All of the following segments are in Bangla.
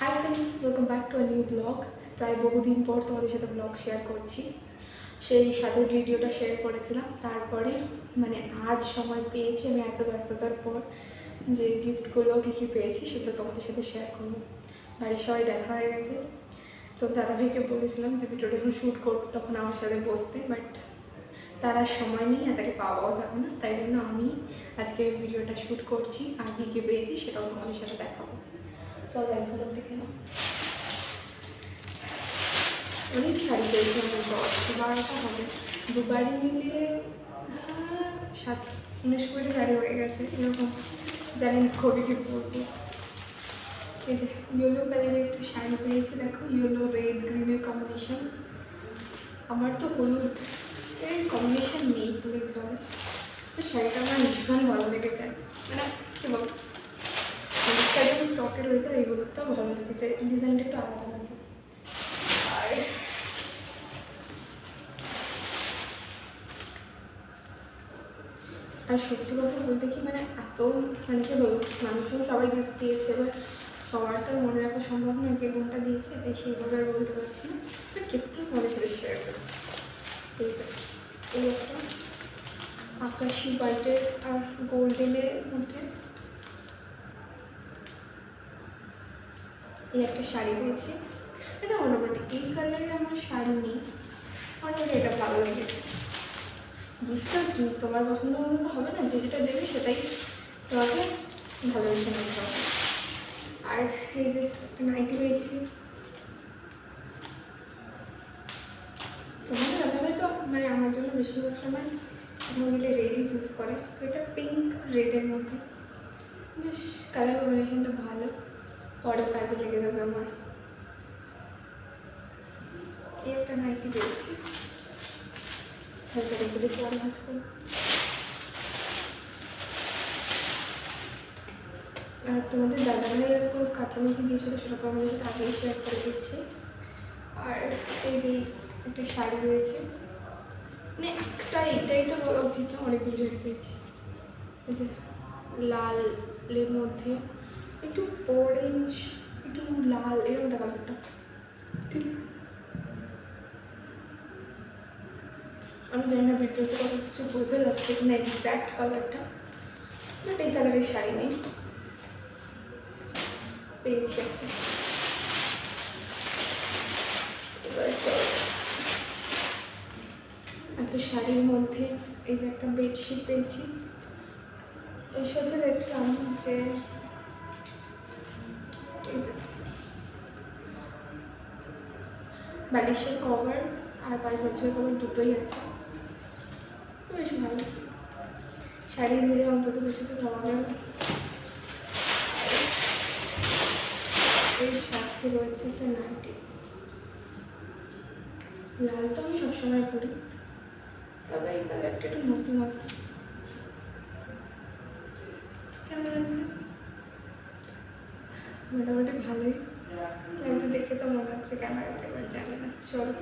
Hi friends welcome back to a new blog প্রায় বহুদিন পর তোমাদের সাথে ব্লগ শেয়ার করছি। সেই সাথে ভিডিওটা শেয়ার করেছিলাম। তারপরে মানে আজ সময় পেয়েছি আমি এত ব্যস্ততার পর যে গিফটগুলো কী কী পেয়েছি সেগুলো তোমাদের সাথে শেয়ার করব। বাড়ির সবাই দেখা হয়ে গেছে। তো দাদাভাইকে বলেছিলাম যে ভিডিওটা যখন শ্যুট করব তখন আমার সাথে বসতে বাট তার সময় নেই আর তাকে পাওয়াও যাবে না। তাই জন্য আমি আজকে ভিডিওটা শ্যুট করছি। আর কী কী পেয়েছি সেটাও তোমাদের সাথে দেখাবো। চল একজন দেখে নাও অনেক শাড়ি পেয়েছি আমি দশ বারোটা হবে। দুবারই মিলিয়ে সাত, উনিশ কোটি শাড়ি হয়ে গেছে, এরকম। জানি না, কবে কি বলব এই যে ইয়েলো কালারের একটা শাড়ি পেয়েছি, দেখো ইয়েলো রেড গ্রিনের কম্বিনেশন আমার তো হলুদ, এর কম্বিনেশন নেই বলে চলে তো শাড়িটা আমার ভীষণ ভালো লেগেছে। মানে কী বলব? যখন স্টকে রয়েছে আর এই হলুদটাও ভালো লেগেছে ডিজাইনটা একটু আলাদা মতো আর আর সত্যি কথা বলতে কি মানে এত মানে কি বলব মানুষও সবাই গিফট দিয়েছে, এবার সবার তো মনে রাখা সম্ভব নয় কে কোনটা দিয়েছে, তাই সেইভাবে আর বলতে পারছি না। বাট গিফটটা তোমাদের সাথে শেয়ার করছি। এই যে, এই একটা আকাশি হোয়াইটের আর গোল্ডেনের মধ্যে এই একটা শাড়ি পেয়েছি এটা মোটামুটি এই কালারের আমার শাড়ি নেই। মোটামুটি এটা ভালো লেগেছে গিফটটা কি তোমার পছন্দ মতো তো হবে না, যে যেটা দেবে সেটাই তোমাকে ভালোবেসে নিতে হবে আর এই যে নাইটি পেয়েছি তোমাদের দাদাভাই তো মানে আমার জন্য বেশিরভাগ সময় মহিলা রেডই চুজ করে। তো এটা পিঙ্ক রেডের মধ্যে। বেশ কালার কম্বিনেশনটা ভালো। পরে কাজে লেগে যাবে আমার। এই একটা নাইটি পেয়েছি সরকারি বলে পরে কাজ করি আর তোমাদের দাদা ভাই এরকম কাটামুখি দিয়েছিল, সেটা তো আমাদের সাথে আগেই শেয়ার করে দিচ্ছি। আর এই যে একটা শাড়ি রয়েছে মানে একটা এটাই তো বলা উচিত অনেকগুলো শাড়ি পেয়েছি এই যে লালের মধ্যে একটু অরেঞ্জ একটু লাল এরকমটা কালারটা ঠিক? আমি জানি না ভিডিওতে কত কিছু বোঝা যাচ্ছে কিনা এক্স্যাক্ট কালারটা বাট এই কালারের শাড়ি নেই। পেয়েছি একটা। এত শাড়ির মধ্যে এই যে একটা বেডশিট পেয়েছি। এর সাথে দেখলাম যে বালিশের কভার আর পাঁচ বছরের কভার দুটোই আছে। বেশ ভালো শাড়ি দিলে অন্তত কিছু তো পাওয়া গেল এর সাথে রয়েছে একটা নাইটি। লাল তো আমি সবসময় পরি। তবে এই কালারটা একটু নতুন নতুন। কেমন লাগছে? মোটামুটি ভালোই। লাগছে দেখে তো মনে হচ্ছে ক্যামেরাতে, এবার জানি না। চলো।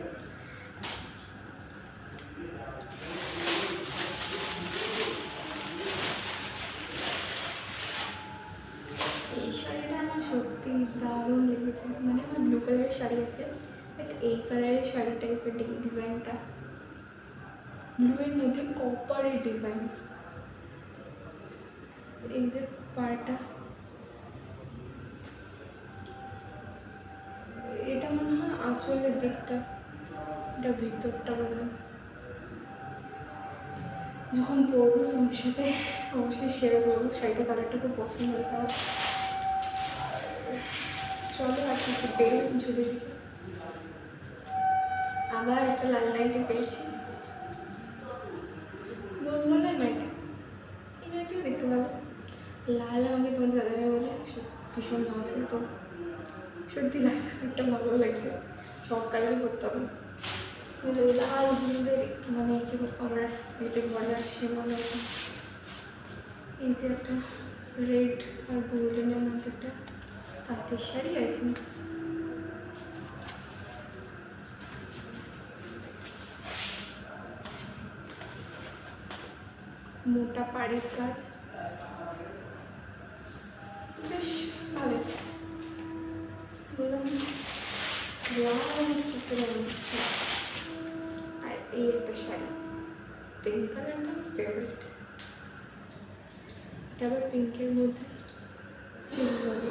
এই শাড়িটা আমার সত্যি দারুণ লেগেছে। মানে আমার ব্লু কালারের শাড়ি আছে বাট এই কালারের শাড়ি টাইপের ডিজাইনটা। ব্লুয়ের মধ্যে কপারের ডিজাইন এই যে পাড়টা। আঁচলের দিকটা, এটা ভিতরটা বোধ যখন পরবো তোমাদের সাথে, অবশ্যই শেয়ার করব। শাড়িটা কালারটা খুব পছন্দ হয়েছে আমার। চলো আর কিছু বেরো ঝুলে আবার একটা লাল নাইটি পেয়েছি। গোলগোলা নাইটি এই দেখতে পাবো। লাল আমাকে তোমার দাদাভাই বলে ভীষণ ভালো তো সত্যি লাল কালারটা ভালো লাগছে। সব করতে হবে। কিন্তু লাল, হলুদের মানে কি আমার পেটে ভরে আসছে মনে এই যে একটা রেড আর গোল্ডেনের মধ্যে একটা তাঁতের শাড়ি আই থিঙ্ক মোটা পাড়ের কাজ। আর এই একটা শাড়ি পিঙ্ক কালারটা ফেভারিট এটা আবার পিঙ্কের মধ্যে সিলভারে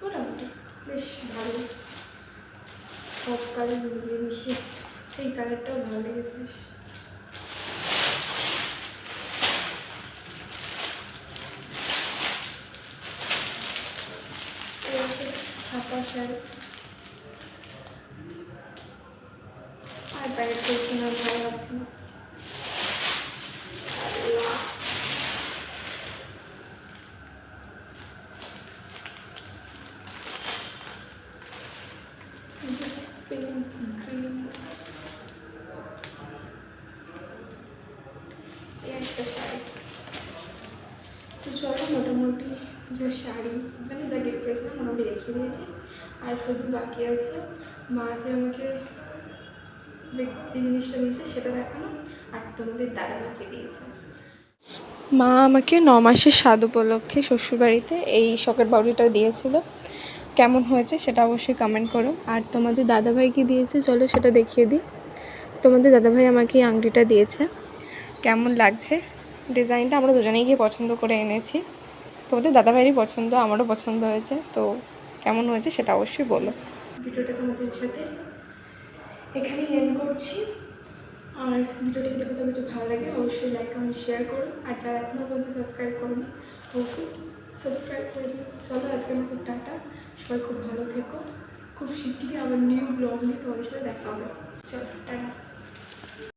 মোটামুটি বেশ ভালো। সব কালার মিলিয়ে মিশিয়ে সেই কালারটাও ভালো লেগেছে শাড়ি আর বাইরে করছি না ভালো লাগছে তো চলো, মোটামুটি যে শাড়ি মানে যা গিফট পেয়েছিলাম মোটামুটি রেখে দিয়েছি। আর শুধু বাকি আছে। মা যে আমাকে যে জিনিসটা দিয়েছে সেটা দেখানো, আর তোমাদের দাদা মাকে দিয়েছে। মা আমাকে ন মাসের স্বাদ উপলক্ষে শ্বশুরবাড়িতে এই শখের বাউরিটা দিয়েছিল। কেমন হয়েছে সেটা অবশ্যই কমেন্ট করো। আর তোমাদের দাদাভাই কি দিয়েছে চলো সেটা দেখিয়ে দিই। তোমাদের দাদাভাই আমাকে এই আংটিটা দিয়েছে। কেমন লাগছে? ডিজাইনটা আমরা দুজনেই গিয়ে পছন্দ করে এনেছি। তোমাদের দাদাভাইয়েরই পছন্দ, আমারও পছন্দ হয়েছে, তো কেমন হয়েছে সেটা অবশ্যই বলো। ভিডিওটা তোমাদের সাথে এখানেই এন্ড করছি। আর ভিডিওটি যদি কোথাও কিছু ভালো লাগে, অবশ্যই লাইক কমেন্ট শেয়ার করো। আর যারা এখনও পর্যন্ত সাবস্ক্রাইব করোনি, অবশ্যই সাবস্ক্রাইব করে দিও। চলো আজকের মতো টাটা। সবাই খুব ভালো থেকো। খুব শিগগিরই আবার নিউ ব্লগ নিয়ে তোমাদের সাথে দেখা হবে। চলো, টাটা।